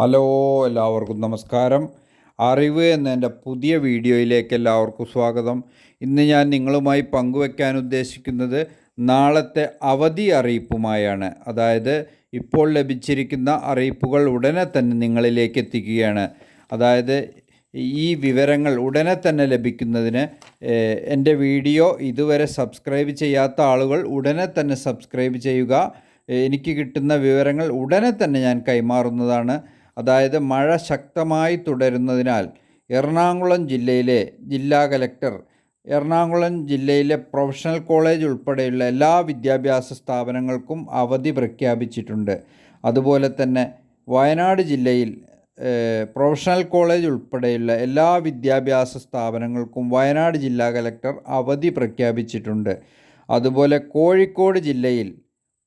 Hello എല്ലാവർക്കും നമസ്കാരം. അറിവ് എന്ന എന്റെ പുതിയ വീഡിയോയിലേക്ക് എല്ലാവർക്കും സ്വാഗതം. ഇന്ന് ഞാൻ നിങ്ങളുമായി പങ്കുവെക്കാൻ ഉദ്ദേശിക്കുന്നത് നാളത്തെ അവധി അറിയിപ്പുമായാണ്. അതായത് ഇപ്പോൾ ലഭിച്ചിരിക്കുന്ന അറിയിപ്പുകൾ ഉടനെ തന്നെ നിങ്ങളിലേക്ക് എത്തിക്കുകയാണ്. അതായത് ഈ വിവരങ്ങൾ ഉടനെ തന്നെ ലഭിക്കുന്നതിന് എന്റെ വീഡിയോ ഇതുവരെ സബ്സ്ക്രൈബ് ചെയ്യാത്ത ആളുകൾ ഉടനെ തന്നെ സബ്സ്ക്രൈബ് ചെയ്യുക. എനിക്ക് കിട്ടുന്ന വിവരങ്ങൾ ഉടനെ തന്നെ ഞാൻ കൈമാറുന്നതാണ്. അതായത് മഴ ശക്തമായി തുടരുന്നതിനാൽ എറണാകുളം ജില്ലയിലെ ജില്ലാ കലക്ടർ എറണാകുളം ജില്ലയിലെ പ്രൊഫഷണൽ കോളേജ് ഉൾപ്പെടെയുള്ള എല്ലാ വിദ്യാഭ്യാസ സ്ഥാപനങ്ങൾക്കും അവധി പ്രഖ്യാപിച്ചിട്ടുണ്ട്. അതുപോലെ തന്നെ വയനാട് ജില്ലയിൽ പ്രൊഫഷണൽ കോളേജ് ഉൾപ്പെടെയുള്ള എല്ലാ വിദ്യാഭ്യാസ സ്ഥാപനങ്ങൾക്കും വയനാട് ജില്ലാ കലക്ടർ അവധി പ്രഖ്യാപിച്ചിട്ടുണ്ട്. അതുപോലെ കോഴിക്കോട് ജില്ലയിൽ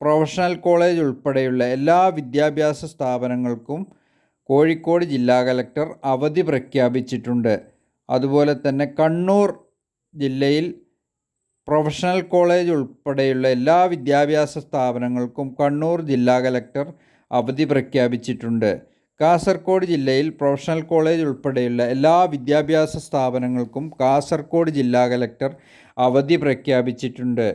പ്രൊഫഷണൽ കോളേജ് ഉൾപ്പെടെയുള്ള എല്ലാ വിദ്യാഭ്യാസ സ്ഥാപനങ്ങൾക്കും കോഴിക്കോട് ജില്ലാ കലക്ടർ അവധി പ്രഖ്യാപിച്ചിട്ടുണ്ട്. അതുപോലെ തന്നെ കണ്ണൂർ ജില്ലയിൽ പ്രൊഫഷണൽ കോളേജ് ഉൾപ്പെടെയുള്ള എല്ലാ വിദ്യാഭ്യാസ സ്ഥാപനങ്ങൾക്കും കണ്ണൂർ ജില്ലാ കലക്ടർ അവധി പ്രഖ്യാപിച്ചിട്ടുണ്ട്. കാസർഗോഡ് ജില്ലയിൽ പ്രൊഫഷണൽ കോളേജ് ഉൾപ്പെടെയുള്ള എല്ലാ വിദ്യാഭ്യാസ സ്ഥാപനങ്ങൾക്കും കാസർഗോഡ് ജില്ലാ കലക്ടർ അവധി പ്രഖ്യാപിച്ചിട്ടുണ്ട്.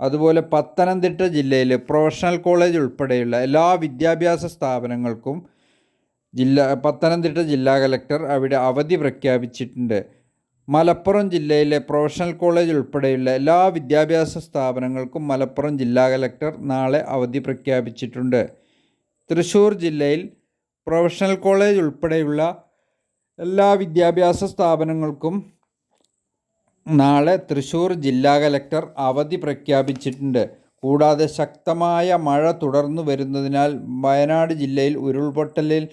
അതുപോലെ പത്തനംതിട്ട ജില്ലയിൽ പ്രൊഫഷണൽ കോളേജ് ഉൾപ്പെടെയുള്ള എല്ലാ വിദ്യാഭ്യാസ സ്ഥാപനങ്ങൾക്കും ജില്ലാ പത്തനംതിട്ട ജില്ലാ കലക്ടർ അവിടെ അവധി പ്രഖ്യാപിച്ചിട്ടുണ്ട്. മലപ്പുറം ജില്ലയിലെ പ്രൊഫഷണൽ കോളേജ് ഉൾപ്പെടെയുള്ള എല്ലാ വിദ്യാഭ്യാസ സ്ഥാപനങ്ങൾക്കും മലപ്പുറം ജില്ലാ കലക്ടർ നാളെ അവധി പ്രഖ്യാപിച്ചിട്ടുണ്ട്. തൃശ്ശൂർ ജില്ലയിൽ പ്രൊഫഷണൽ കോളേജ് ഉൾപ്പെടെയുള്ള എല്ലാ വിദ്യാഭ്യാസ സ്ഥാപനങ്ങൾക്കും നാളെ തൃശ്ശൂർ ജില്ലാ കലക്ടർ അവധി പ്രഖ്യാപിച്ചിട്ടുണ്ട്. കൂടാതെ ശക്തമായ മഴ തുടർന്നു വരുന്നതിനാൽ വയനാട് ജില്ലയിൽ ഉരുൾപൊട്ടലിൽ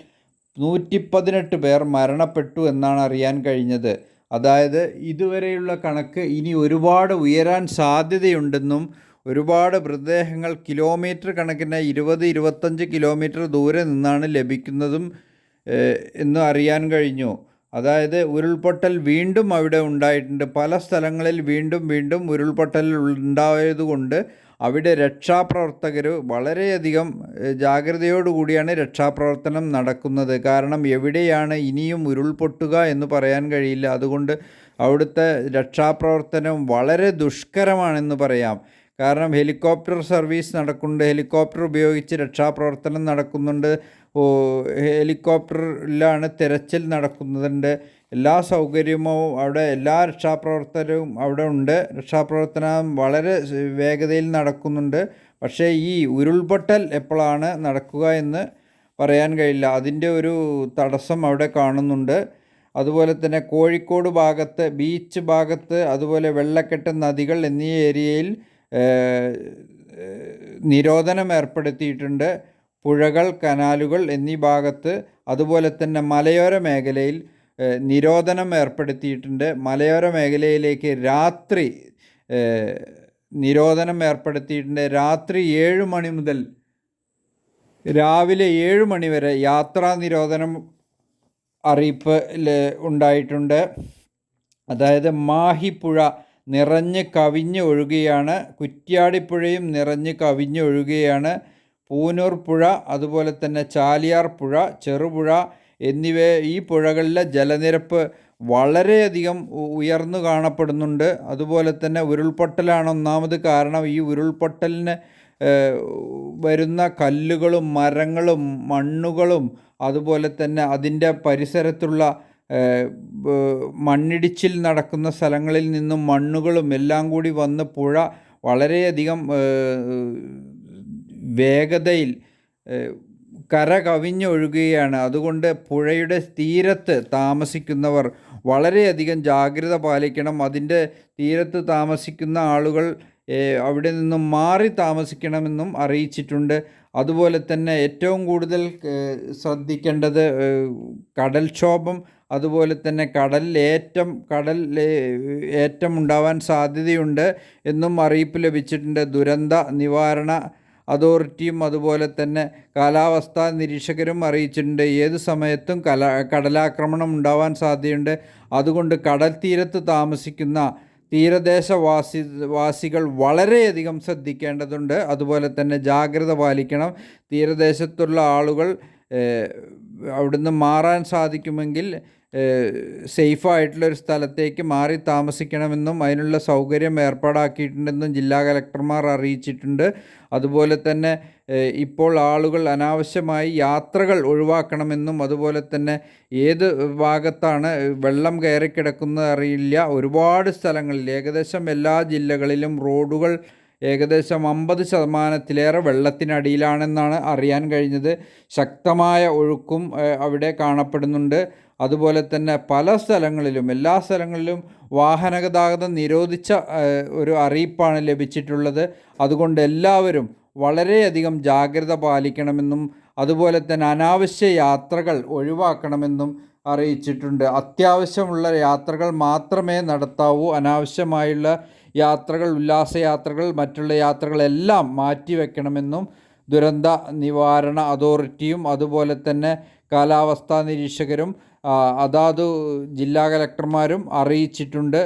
നൂറ്റി പതിനെട്ട് പേർ മരണപ്പെട്ടു എന്നാണ് അറിയാൻ കഴിഞ്ഞത്. അതായത് ഇതുവരെയുള്ള കണക്ക് ഇനി ഒരുപാട് ഉയരാൻ സാധ്യതയുണ്ടെന്നും ഒരുപാട് മൃതദേഹങ്ങൾ കിലോമീറ്റർ കണക്കിന് ഇരുപത് ഇരുപത്തഞ്ച് കിലോമീറ്റർ ദൂരെ നിന്നാണ് ലഭിക്കുന്നതും എന്ന് അറിയാൻ കഴിഞ്ഞു. അതായത് ഉരുൾപൊട്ടൽ വീണ്ടും അവിടെ ഉണ്ടായിട്ടുണ്ട്. പല സ്ഥലങ്ങളിൽ വീണ്ടും വീണ്ടും ഉരുൾപൊട്ടൽ ഉണ്ടായതുകൊണ്ട് അവിടെ രക്ഷാപ്രവർത്തകർ വളരെയധികം ജാഗ്രതയോടുകൂടിയാണ് രക്ഷാപ്രവർത്തനം നടക്കുന്നത്. കാരണം എവിടെയാണ് ഇനിയും ഉരുൾപൊട്ടുക എന്ന് പറയാൻ കഴിയില്ല. അതുകൊണ്ട് അവിടുത്തെ രക്ഷാപ്രവർത്തനം വളരെ ദുഷ്കരമാണെന്ന് പറയാം. കാരണം ഹെലികോപ്റ്റർ സർവീസ് നടക്കുന്നുണ്ട്. ഹെലികോപ്റ്റർ ഉപയോഗിച്ച് രക്ഷാപ്രവർത്തനം നടക്കുന്നുണ്ട്. ഹെലികോപ്റ്ററിലാണ് തിരച്ചിൽ നടക്കുന്നുണ്ട്. എല്ലാ സൗകര്യവും അവിടെ എല്ലാ രക്ഷാപ്രവർത്തനവും അവിടെ ഉണ്ട്. രക്ഷാപ്രവർത്തനം വളരെ വേഗതയിൽ നടക്കുന്നുണ്ട്. പക്ഷേ ഈ ഉരുൾപൊട്ടൽ എപ്പോഴാണ് നടക്കുക എന്ന് പറയാൻ കഴിയില്ല. അതിന്റെ ഒരു തടസ്സം അവിടെ കാണുന്നുണ്ട്. അതുപോലെ തന്നെ കോഴിക്കോട് ഭാഗത്ത് ബീച്ച് ഭാഗത്ത് അതുപോലെ വെള്ളക്കെട്ട് നദികൾ എന്നീ ഏരിയയിൽ നിരോധനം ഏർപ്പെടുത്തിയിട്ടുണ്ട്. പുഴകൾ കനാലുകൾ എന്നീ ഭാഗത്ത്. അതുപോലെ തന്നെ മലയോര മേഖലയിൽ നിരോധനം ഏർപ്പെടുത്തിയിട്ടുണ്ട്. മലയോര മേഖലയിലേക്ക് രാത്രി നിരോധനം ഏർപ്പെടുത്തിയിട്ടുണ്ട്. രാത്രി ഏഴ് മണി മുതൽ രാവിലെ ഏഴ് മണി വരെ യാത്രാ നിരോധനം അറിയിപ്പ് ഉണ്ടായിട്ടുണ്ട്. അതായത് മാഹിപ്പുഴ നിറഞ്ഞ് കവിഞ്ഞ് ഒഴുകുകയാണ് കുറ്റ്യാടിപ്പുഴയും നിറഞ്ഞ് കവിഞ്ഞ് ഒഴുകുകയാണ് പൂനൂർ പുഴ അതുപോലെ തന്നെ ചാലിയാർ പുഴ ചെറുപുഴ എന്നിവ ഈ പുഴകളിലെ ജലനിരപ്പ് വളരെയധികം ഉയർന്നു കാണപ്പെടുന്നുണ്ട്. അതുപോലെ തന്നെ ഉരുൾപൊട്ടലാണ് ഒന്നാമത് കാരണം. ഈ ഉരുൾപൊട്ടലിന് വരുന്ന കല്ലുകളും മരങ്ങളും മണ്ണുകളും അതുപോലെ തന്നെ അതിന്റെ പരിസരത്തുള്ള മണ്ണിടിച്ചിൽ നടക്കുന്ന സ്ഥലങ്ങളിൽ നിന്നും മണ്ണുകളും എല്ലാം കൂടി വന്ന് പുഴ വളരെയധികം വേഗതയിൽ കര കവിഞ്ഞൊഴുകുകയാണ്. അതുകൊണ്ട് പുഴയുടെ തീരത്ത് താമസിക്കുന്നവർ വളരെയധികം ജാഗ്രത പാലിക്കണം. അതിന്റെ തീരത്ത് താമസിക്കുന്ന ആളുകൾ അവിടെ നിന്നും മാറി താമസിക്കണമെന്നും അറിയിച്ചിട്ടുണ്ട്. അതുപോലെ തന്നെ ഏറ്റവും കൂടുതൽ ശ്രദ്ധിക്കേണ്ടത് കടൽക്ഷോഭം അതുപോലെ തന്നെ കടലിലേറ്റം കടൽ ഏറ്റം ഉണ്ടാവാൻ സാധ്യതയുണ്ട് എന്നും അറിയിപ്പ് ലഭിച്ചിട്ടുണ്ട്. ദുരന്ത നിവാരണ അതോറിറ്റിയും അതുപോലെ തന്നെ കാലാവസ്ഥാ നിരീക്ഷകരും അറിയിച്ചിട്ടുണ്ട്. ഏത് സമയത്തും കല കടലാക്രമണം ഉണ്ടാവാൻ സാധ്യതയുണ്ട്. അതുകൊണ്ട് കടൽ തീരത്ത് താമസിക്കുന്ന തീരദേശവാസി വാസികൾ വളരെയധികം ശ്രദ്ധിക്കേണ്ടതുണ്ട്. അതുപോലെ തന്നെ ജാഗ്രത പാലിക്കണം. തീരദേശത്തുള്ള ആളുകൾ അവിടുന്ന് മാറാൻ സാധിക്കുമെങ്കിൽ സേഫായിട്ടുള്ളൊരു സ്ഥലത്തേക്ക് മാറി താമസിക്കണമെന്നും അതിനുള്ള സൗകര്യം ഏർപ്പാടാക്കിയിട്ടുണ്ടെന്നും ജില്ലാ കലക്ടർമാർ അറിയിച്ചിട്ടുണ്ട്. അതുപോലെ തന്നെ ഇപ്പോൾ ആളുകൾ അനാവശ്യമായി യാത്രകൾ ഒഴിവാക്കണമെന്നും അതുപോലെ തന്നെ ഏത് ഭാഗത്താണ് വെള്ളം കയറി കിടക്കുന്നത് അറിയില്ല. ഒരുപാട് സ്ഥലങ്ങളിൽ ഏകദേശം എല്ലാ ജില്ലകളിലും റോഡുകൾ ഏകദേശം അമ്പത് ശതമാനത്തിലേറെ വെള്ളത്തിനടിയിലാണെന്നാണ് അറിയാൻ കഴിഞ്ഞത്. ശക്തമായ ഒഴുക്കും അവിടെ കാണപ്പെടുന്നുണ്ട്. അതുപോലെ തന്നെ പല സ്ഥലങ്ങളിലും എല്ലാ സ്ഥലങ്ങളിലും വാഹനഗതാഗതം നിരോധിച്ച ഏഹ്, ഒരു അറിയിപ്പാണ് ലഭിച്ചിട്ടുള്ളത്. അതുകൊണ്ട് എല്ലാവരും വളരെയധികം ജാഗ്രത പാലിക്കണമെന്നും അതുപോലെ തന്നെ അനാവശ്യ യാത്രകൾ ഒഴിവാക്കണമെന്നും അറിയിച്ചിട്ടുണ്ട്. അത്യാവശ്യമുള്ള യാത്രകൾ മാത്രമേ നടത്താവൂ. അനാവശ്യമായുള്ള യാത്രകൾ ഉല്ലാസയാത്രകൾ മറ്റുള്ള യാത്രകളെല്ലാം മാറ്റിവെക്കണമെന്നും ദുരന്ത നിവാരണ അതോറിറ്റിയും അതുപോലെ തന്നെ കാലാവസ്ഥാ നിരീക്ഷകരും അതാതു ജില്ലാ കലക്ടർമാരും അറിയിച്ചിട്ടുണ്ട്.